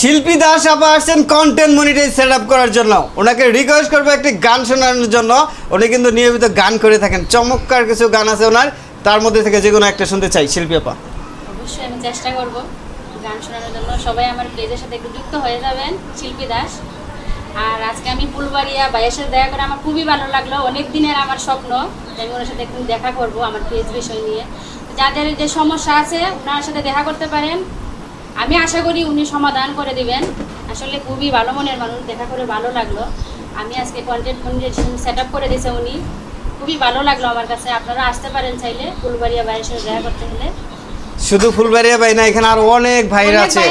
শিল্পী দাস আপা আসছেন কন্টেন্ট মনিটাইজ সেট আপ করার জন্য। ওনাকে রিকোয়েস্ট করব একটি গান শোনানোর জন্য। উনি কিন্তু নিয়মিত গান করে থাকেন। চমৎকার কিছু গান আছে ওনার। তার মধ্যে থেকে যে কোনো একটা শুনতে চাই, শিল্পী আপা। অবশ্যই আমি চেষ্টা করব গান শোনানোর জন্য। সবাই আমার পেজের সাথে একটু যুক্ত হয়ে যাবেন, শিল্পী দাস। আর আজকে আমি ফুলবাড়িয়া ভাইয়ের সাথে দেখা করে আমার খুবই ভালো লাগল। অনেক দিনের আমার স্বপ্ন আমি ওনার সাথে একদিন দেখা করব আমার পেজ বিষয় নিয়ে। যাদের যে সমস্যা আছে, ওনার সাথে দেখা করতে পারেন। আমি আশা করি উনি সমাধান করে দিবেন। আসলে খুবই ভালো মনের মানুষ দেখা করে ভালো লাগল। আমি আজকে কন্টেন্ট কনভারসেশন সেট আপ করে দিয়েছে উনি। খুবই ভালো লাগল আমার কাছে। আপনারা আসতে পারেন চাইলে ফুলবাড়িয়া ভাইয়ের সাথে দেখা করতে হলে। শুধু ফুলবাড়িয়া ভাই না এখানে আর অনেক ভাইরা আছে।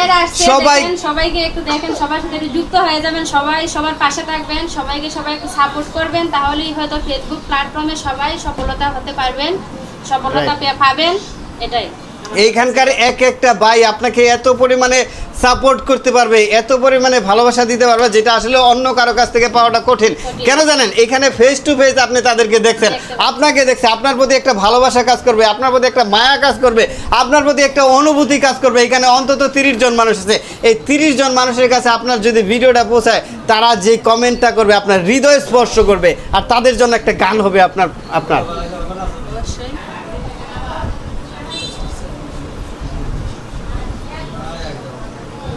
সবাই সবাইকে একটু দেখেন সবার সাথে একটু যুক্ত হয়ে যাবেন সবাই সবার পাশে থাকবেন সবাইকে সবাই একটু সাপোর্ট করবেন তাহলেই হয়তো ফেসবুক প্ল্যাটফর্মে সবাই সফলতা হতে পারবেন সফলতা পাবেন এটাই। এইখানকার এক একটা ভাই আপনাকে এত পরিমাণে সাপোর্ট করতে পারবে এত পরিমাণে ভালোবাসা দিতে পারবে যেটা আসলে অন্য কারও কাছ থেকে পাওয়াটা কঠিন। কেন জানেন? এখানে ফেস টু ফেস আপনি তাদেরকে দেখছেন। আপনাকে দেখছে আপনার প্রতি একটা ভালোবাসা কাজ করবে আপনার প্রতি একটা মায়া কাজ করবে আপনার প্রতি একটা অনুভূতি কাজ করবে। এখানে অন্তত তিরিশ জন মানুষ আছে। এই তিরিশ জন মানুষের কাছে আপনার যদি ভিডিওটা পৌঁছায় তারা যে কমেন্টটা করবে আপনার হৃদয় স্পর্শ করবে আর তাদের জন্য একটা গান হবে আপনার আপনার অবশ্যই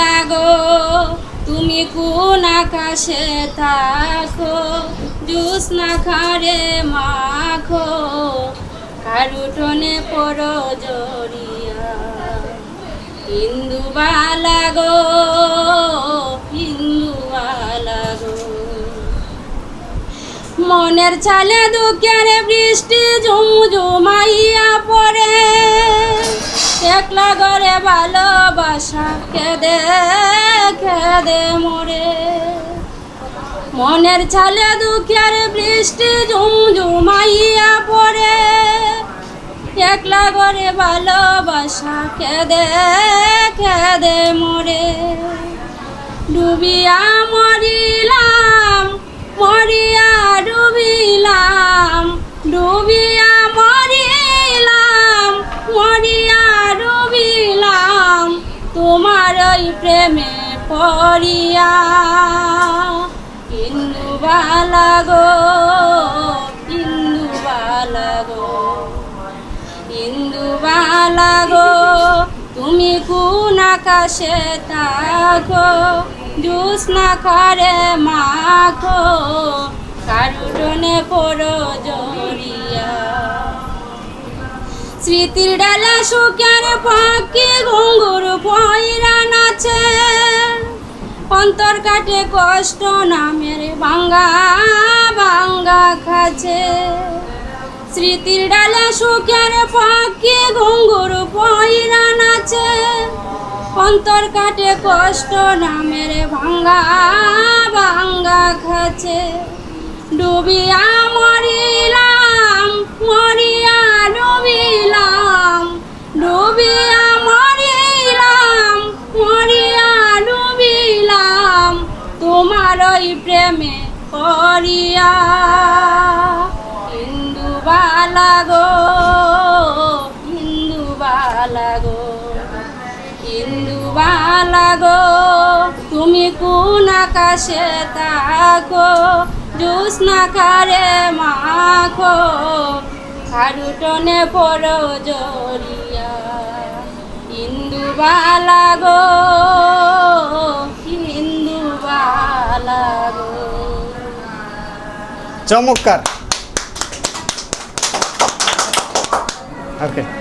বালাগো তুমি কোন আকাশে থাকো? জুসনা খারে মাখো? কারুটনে পড়ো জড়িয়া হিন্দু বালাগো হিন্দু বালাগো মনের চালে দুঃখের বৃষ্টি ঝুমঝুমাইয়া পড়ে। একলা ঘরে ভালোবাসা, কেদে কেদে মরে। মনের চালে দুঃখের বৃষ্টি ঝুমঝুমাইয়া পড়ে। একলা ঘরে ভালোবাসা, কেদে কেদে মরে। ডুবিয়া মরিলাম, মরিয়া ডুবিলাম ডুবিয়া প্রেমে পড়িয়া হিন্দু বালাগো হিন্দু বালাগো হিন্দু বালাগো তুমি কোন আকাশে থাকো জুসনা খারে মাখো কারুটনে পড়ো জড়িয়া স্মৃতির ডালা সুখের পাখি ঘুঙ্গুর পয়রা নাচে। অন্তর কাটে কষ্ট, নামের ভাঙ্গা ভাঙ্গা খাচ্ছে স্মৃতির ডালে সুখের পাখি ঘুঙ্গুর পয়রা নাচে। অন্তর কাটে কষ্ট, নামের ভাঙ্গা ভাঙ্গা খাচ্ছে ডুবিয়া পড়িয়া হিন্দু বালাগো হিন্দু বালাগো হিন্দু বালাগো তুমি কোন আকাশে তাকো জুসনা কারে মাখো খারুটনে পড়ো জড়িয়া। হিন্দু বালাগো হিন্দু চমৎকার ওকে